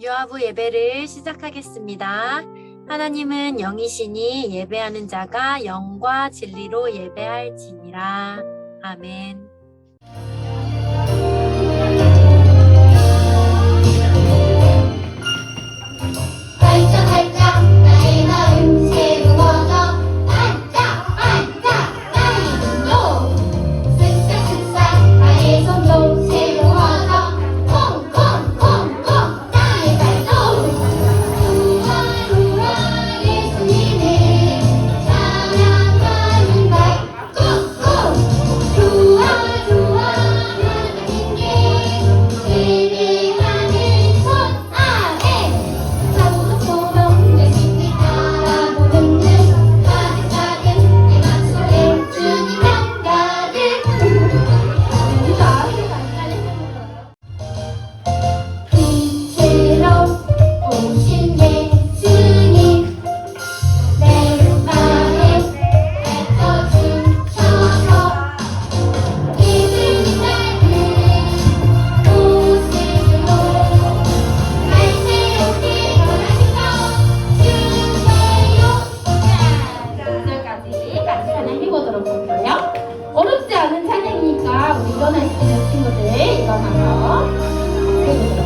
유아부 예배를 시작하겠습니다. 하나님은 영이시니 예배하는 자가 영과 진리로 예배할지니라. 아멘. 수 있는 친구들 해보도록 할게요.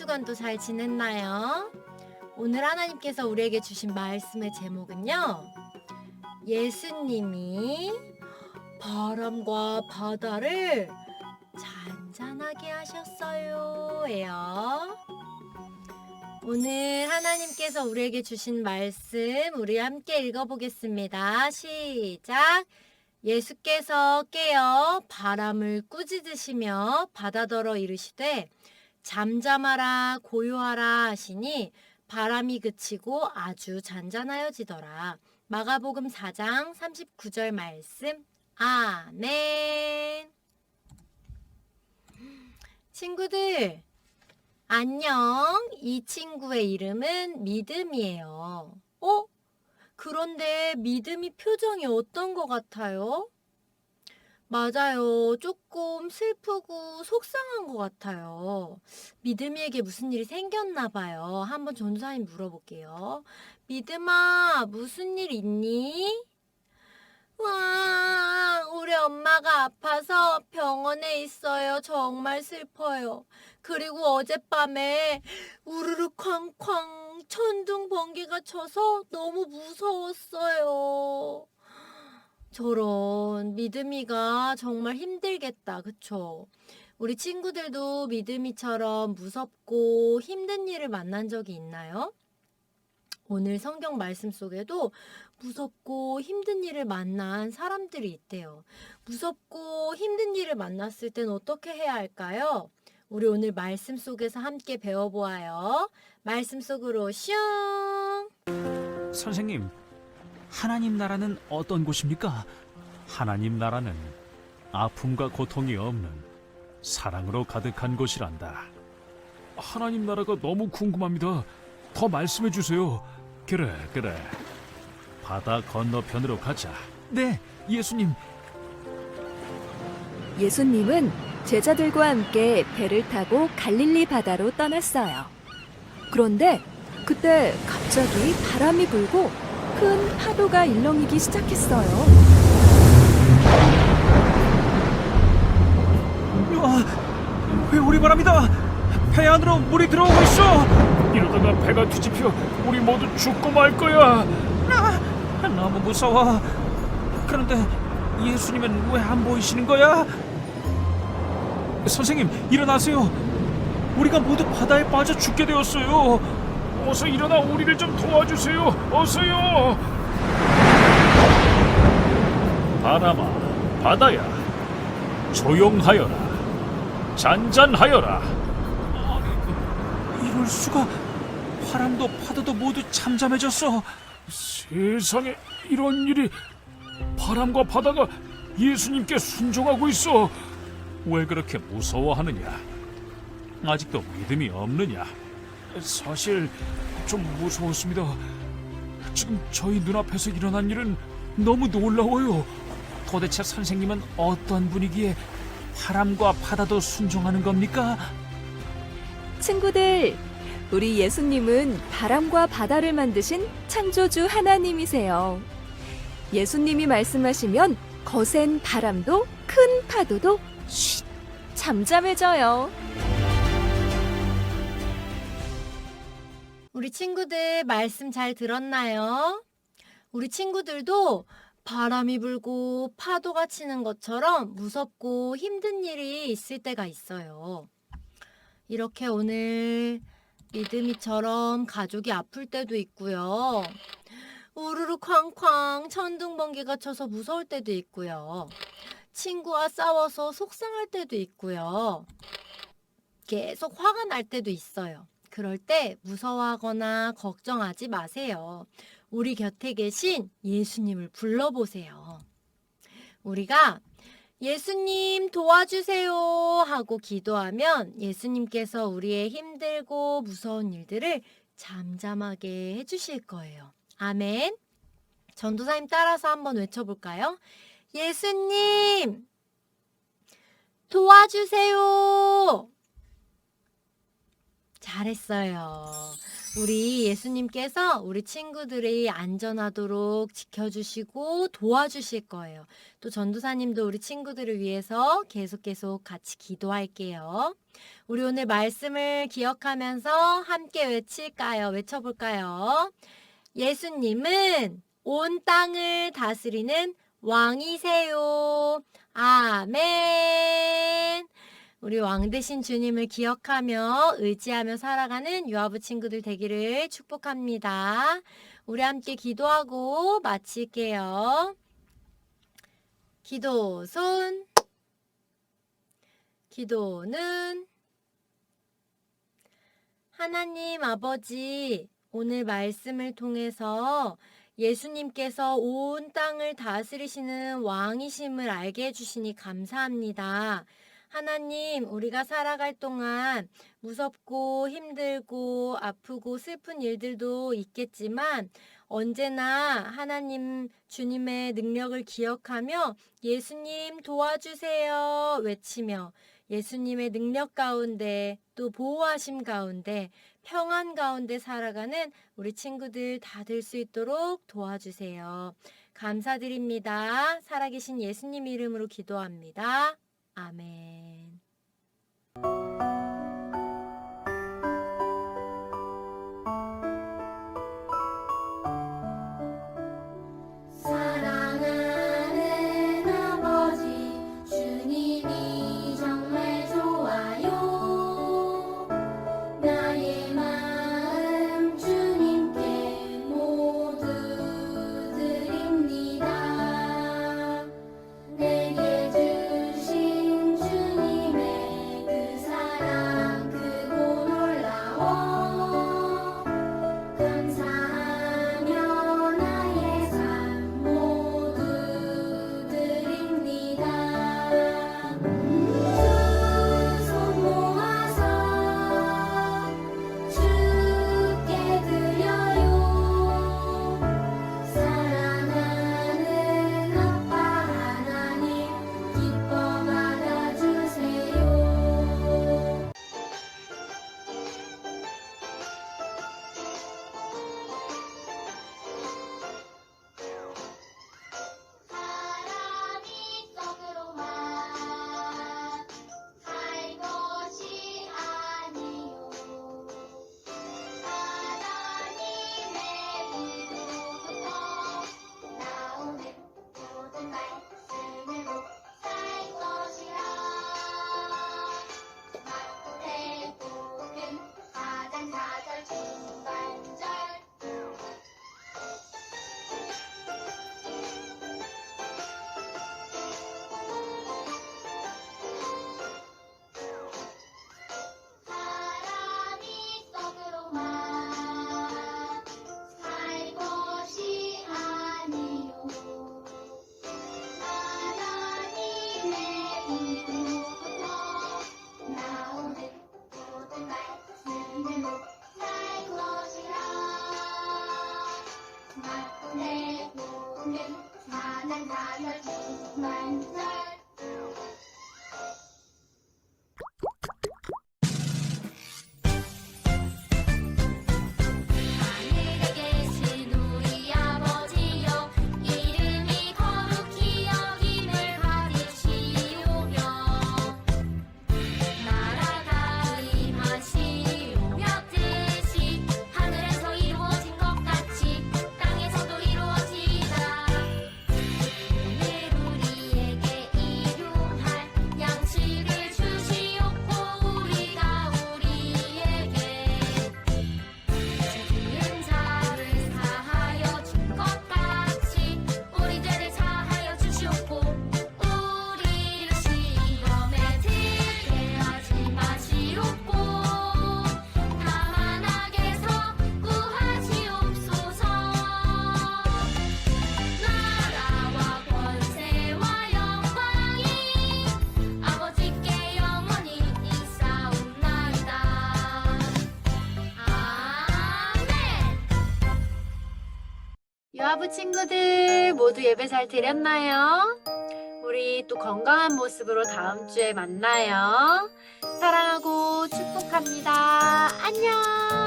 주간도 잘 지냈나요? 오늘 하나님께서 우리에게 주신 말씀의 제목은요. 예수님이 바람과 바다를 잔잔하게 하셨어요. 예요. 오늘 하나님께서 우리에게 주신 말씀 우리 함께 읽어보겠습니다. 시작. 예수께서 깨어 바람을 꾸짖으시며 바다더러 이르시되 잠잠하라 고요하라 하시니 바람이 그치고 아주 잔잔하여지더라. 마가복음 4장 39절 말씀. 아멘. 친구들, 안녕. 이 친구의 이름은 믿음이에요. 어? 그런데 믿음이 표정이 어떤 것 같아요? 맞아요. 조금 슬프고 속상한 것 같아요. 믿음이에게 무슨 일이 생겼나 봐요. 한번 전사님 물어볼게요. 믿음아, 무슨 일 있니? 와, 우리 엄마가 아파서 병원에 있어요. 정말 슬퍼요. 그리고 어젯밤에 우르르 쾅쾅 천둥 번개가 쳐서 너무 무서웠어요. 저런 믿음이가 정말 힘들겠다. 그쵸? 우리 친구들도 믿음이처럼 무섭고 힘든 일을 만난 적이 있나요? 오늘 성경 말씀 속에도 무섭고 힘든 일을 만난 사람들이 있대요. 무섭고 힘든 일을 만났을 땐 어떻게 해야 할까요? 우리 오늘 말씀 속에서 함께 배워보아요. 말씀 속으로 슝! 선생님, 하나님 나라는 어떤 곳입니까? 하나님 나라는 아픔과 고통이 없는 사랑으로 가득한 곳이란다. 하나님 나라가 너무 궁금합니다. 더 말씀해 주세요. 그래, 그래. 바다 건너편으로 가자. 네, 예수님. 예수님은 제자들과 함께 배를 타고 갈릴리 바다로 떠났어요. 그런데 그때 갑자기 바람이 불고 큰 파도가 일렁이기 시작했어요. 와, 회오리바람이다. 배 안으로 물이 들어오고 있어. 이러다가 배가 뒤집혀 우리 모두 죽고 말 거야. 아, 너무 무서워. 그런데 예수님은 왜 안 보이시는 거야? 선생님, 일어나세요. 우리가 모두 바다에 빠져 죽게 되었어요. 어서 일어나 우리를 좀 도와주세요. 어서요. 바람아, 바다야, 조용하여라. 잔잔하여라. 이럴 수가 바람도 파도도 모두 잠잠해졌어. 세상에 이런 일이 바람과 바다가 예수님께 순종하고 있어. 왜 그렇게 무서워하느냐? 아직도 믿음이 없느냐? 사실 좀 무서웠습니다. 지금 저희 눈앞에서 일어난 일은 너무 놀라워요. 도대체 선생님은 어떤 분이기에 바람과 바다도 순종하는 겁니까? 친구들, 우리 예수님은 바람과 바다를 만드신 창조주 하나님이세요. 예수님이 말씀하시면 거센 바람도 큰 파도도 쉿, 잠잠해져요. 우리 친구들 말씀 잘 들었나요? 우리 친구들도 바람이 불고 파도가 치는 것처럼 무섭고 힘든 일이 있을 때가 있어요. 이렇게 오늘 믿음이처럼 가족이 아플 때도 있고요. 우르르 쾅쾅 천둥 번개가 쳐서 무서울 때도 있고요. 친구와 싸워서 속상할 때도 있고요. 계속 화가 날 때도 있어요. 그럴 때 무서워하거나 걱정하지 마세요. 우리 곁에 계신 예수님을 불러보세요. 우리가 예수님 도와주세요 하고 기도하면 예수님께서 우리의 힘들고 무서운 일들을 잠잠하게 해주실 거예요. 아멘. 전도사님 따라서 한번 외쳐볼까요? 예수님 도와주세요. 잘했어요. 우리 예수님께서 우리 친구들이 안전하도록 지켜주시고 도와주실 거예요. 또 전도사님도 우리 친구들을 위해서 계속 계속 같이 기도할게요. 우리 오늘 말씀을 기억하면서 함께 외칠까요? 외쳐볼까요? 예수님은 온 땅을 다스리는 왕이세요. 아멘. 우리 왕 대신 주님을 기억하며 의지하며 살아가는 유아부 친구들 되기를 축복합니다. 우리 함께 기도하고 마칠게요. 기도 손. 기도는 하나님 아버지 오늘 말씀을 통해서 예수님께서 온 땅을 다스리시는 왕이심을 알게 해주시니 감사합니다. 하나님, 우리가 살아갈 동안 무섭고 힘들고 아프고 슬픈 일들도 있겠지만 언제나 하나님 주님의 능력을 기억하며 예수님 도와주세요 외치며 예수님의 능력 가운데 또 보호하심 가운데 평안 가운데 살아가는 우리 친구들 다 될 수 있도록 도와주세요. 감사드립니다. 살아계신 예수님 이름으로 기도합니다. 아멘. 여러분 친구들 모두 예배 잘 드렸나요? 우리 또 건강한 모습으로 다음 주에 만나요. 사랑하고 축복합니다. 안녕!